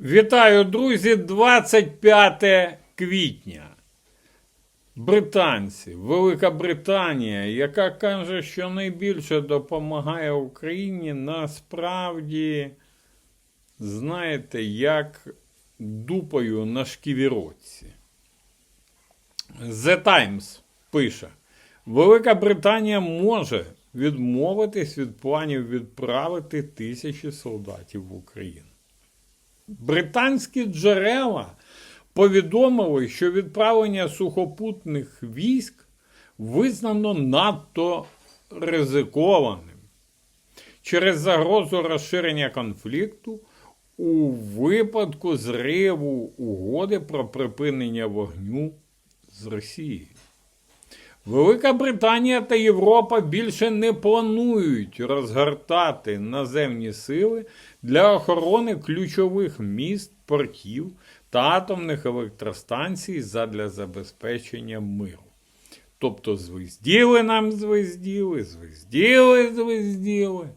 Вітаю, друзі! 25 квітня. Британці, Велика Британія, яка каже, що найбільше допомагає Україні, насправді, знаєте, як дупою на шківіроці. The Times пише: Велика Британія може відмовитись від планів відправити тисячі солдатів в Україну. Британські джерела повідомили, що відправлення сухопутних військ визнано надто ризикованим через загрозу розширення конфлікту у випадку зриву угоди про припинення вогню з Росією. Велика Британія та Європа більше не планують розгортати наземні сили для охорони ключових міст, портів та атомних електростанцій задля забезпечення миру. Тобто звезділи нам звезділи, звезділи, звезділи.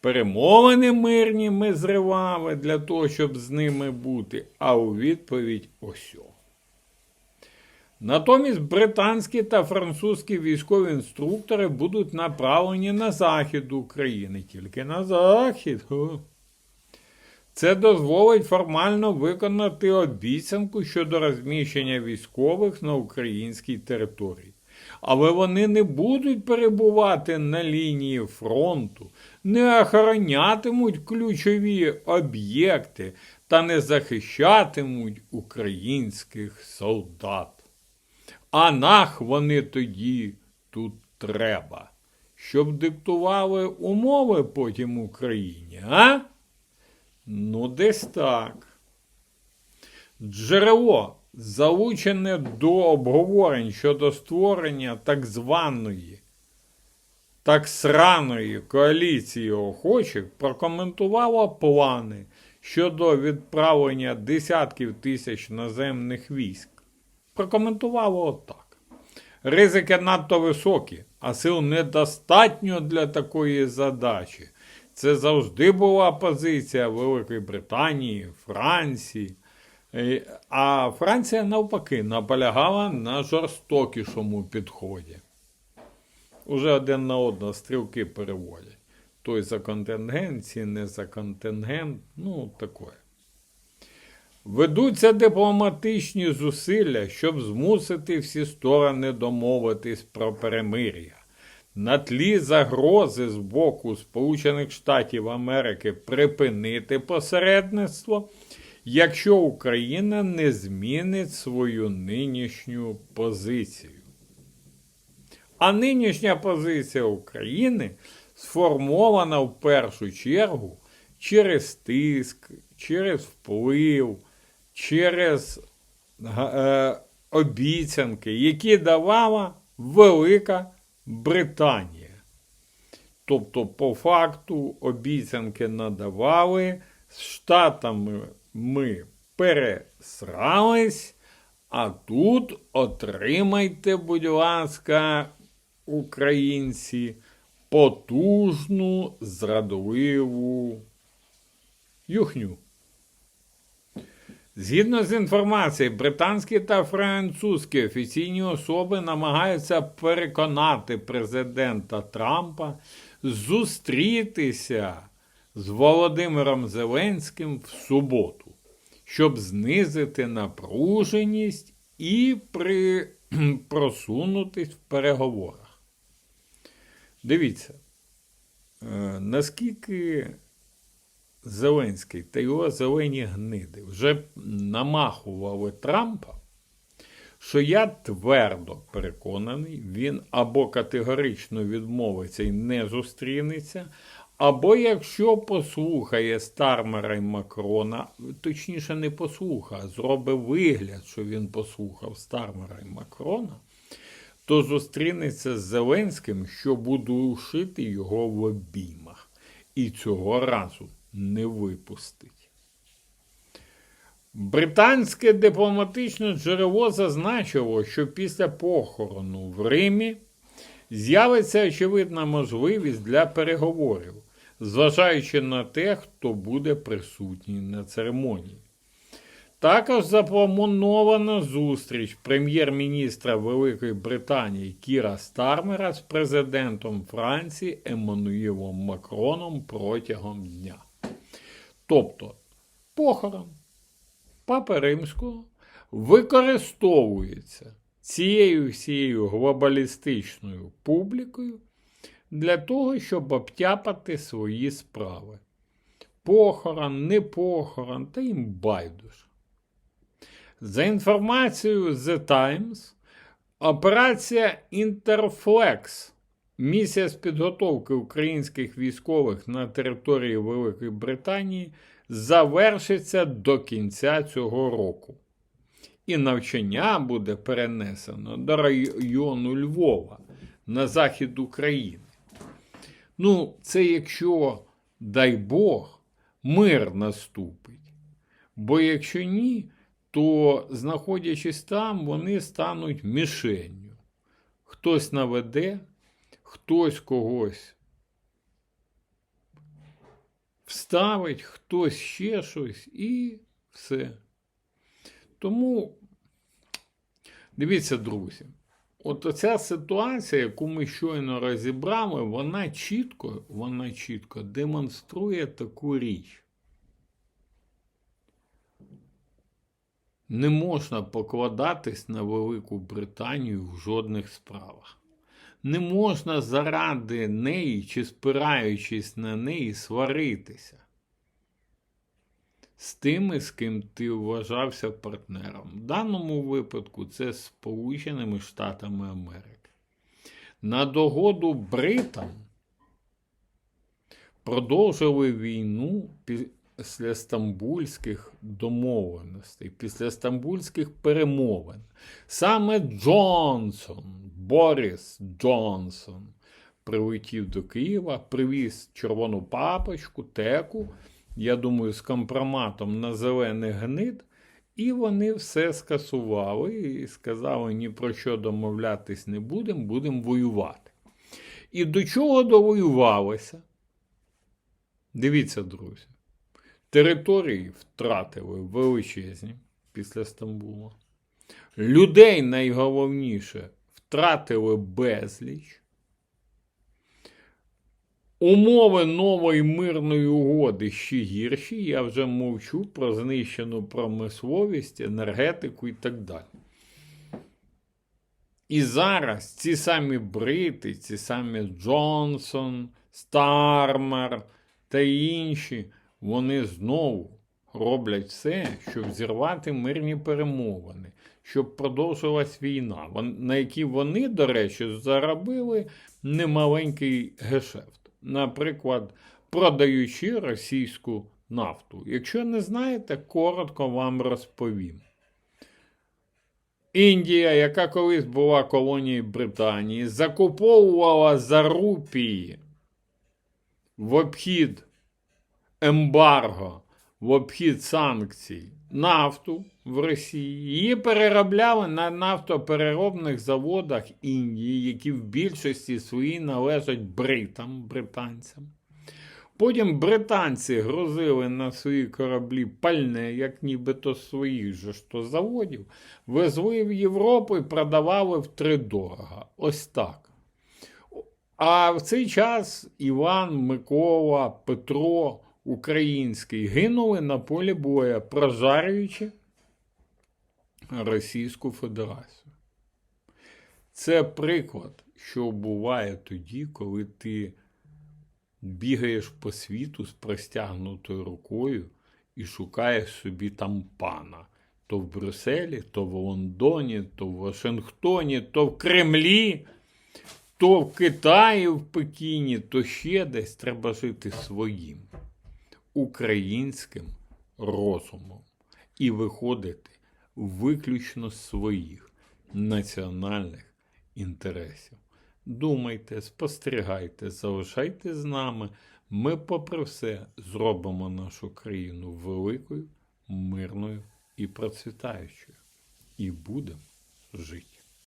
Перемовини мирні ми зривали для того, щоб з ними бути, а у відповідь осьо. Натомість британські та французькі військові інструктори будуть направлені на захід України, тільки на захід. Це дозволить формально виконати обіцянку щодо розміщення військових на українській території. Але вони не будуть перебувати на лінії фронту, не охоронятимуть ключові об'єкти та не захищатимуть українських солдат. А нах вони тоді тут треба, щоб диктували умови потім Україні, а? Ну, десь так. Джерело, залучене до обговорень щодо створення так званої, так сраної коаліції охочих, прокоментувало плани щодо відправлення десятків тисяч наземних військ прокоментувало отак. Ризики надто високі, а сил недостатньо для такої задачі. Це завжди була позиція Великої Британії, Франції. Е, А Франція, навпаки, наполягала на жорстокішому підході. Уже один на одного стрілки переводять. Той за контингент, ці не за контингент, ну таке. Ведуться дипломатичні зусилля, щоб змусити всі сторони домовитись про перемир'я. На тлі загрози з боку Сполучених Штатів Америки припинити посередництво, якщо Україна не змінить свою нинішню позицію. А нинішня позиція України сформована в першу чергу через тиск, через вплив, через е, обіцянки, які давала Велика Британія. Тобто, по факту, обіцянки надавали, з Штатами ми пересрались, а тут отримайте, будь ласка, українці, потужну зрадливу юхню. Згідно з інформацією, британські та французькі офіційні особи намагаються переконати президента Трампа зустрітися з Володимиром Зеленським в суботу, щоб знизити напруженість і при... просунутись в переговорах. Дивіться, е, наскільки Зеленський та його зелені гниди вже намахували Трампа, що я твердо переконаний, він або категорично відмовиться і не зустрінеться, або якщо послухає Стармера і Макрона, точніше не послухає, а зробить вигляд, що він послухав Стармера і Макрона, то зустрінеться з Зеленським, що буде ушити його в обіймах. І цього разу не випустить. Британське дипломатичне джерело зазначило, що після похорону в Римі з'явиться очевидна можливість для переговорів, зважаючи на те, хто буде присутній на церемонії. Також запланована зустріч прем'єр-міністра Великої Британії Кіра Стармера з президентом Франції Еммануїлом Макроном протягом дня. Тобто, похорон Папи Римського використовується цією всією глобалістичною публікою для того, щоб обтяпати свої справи. Похорон, не похорон, та їм байдуже. За інформацією The Times, операція Інтерфлекс, місія з підготовки українських військових на території Великої Британії, завершиться до кінця цього року. І навчання буде перенесено до району Львова на захід України. Ну, це якщо, дай Бог, мир наступить. Бо якщо ні, то, знаходячись там, вони стануть мішенню. Хтось наведе, хтось когось вставить, хтось ще щось і все. Тому, дивіться, друзі, от оця ситуація, яку ми щойно розібрали, вона чітко, вона чітко демонструє таку річ. Не можна покладатись на Велику Британію в жодних справах. Не можна заради неї чи спираючись на неї сваритися з тими, з ким ти вважався партнером. В даному випадку це Сполученими Штатами Америки. На догоду бритам продовжили війну після стамбульських домовленостей, після стамбульських перемовин. Саме Джонсон, Борис Джонсон, прилетів до Києва, привіз червону папочку, теку, я думаю, з компроматом на зелений гнид. І вони все скасували і сказали, ні про що домовлятись не будемо, будемо воювати. І до чого довоювалося? Дивіться, друзі, території втратили величезні після Стамбула. Людей найголовніше втратили безліч. Умови нової мирної угоди ще гірші. Я вже мовчу про знищену промисловість, енергетику і так далі. І зараз ці самі брити, ці самі Джонсон, Стармер та інші, вони знову роблять все, щоб зірвати мирні перемовини, щоб продовжилась війна, на якій вони, до речі, заробили немаленький гешефт. Наприклад, продаючи російську нафту. Якщо не знаєте, коротко вам розповім. Індія, яка колись була колонією Британії, закуповувала за рупії в обхід ембарго, в обхід санкцій нафту в Росії. Її переробляли на нафтопереробних заводах Індії, які в більшості своїй належать бритам, британцям. Потім британці грузили на свої кораблі пальне, як нібито своїх же ж то заводів, везли в Європу і продавали втридорога. Ось так. А в цей час Іван, Микола, Петро Український гинули на полі боя, прожарюючи Російську Федерацію. Це приклад, що буває тоді, коли ти бігаєш по світу з простягнутою рукою і шукаєш собі там пана. То в Брюсселі, то в Лондоні, то в Вашингтоні, то в Кремлі, то в Китаї, в Пекіні, то ще десь треба жити своїм українським розумом і виходити виключно з своїх національних інтересів. Думайте, спостерігайте, залишайте з нами. Ми, попри все, зробимо нашу країну великою, мирною і процвітаючою. І будемо жити.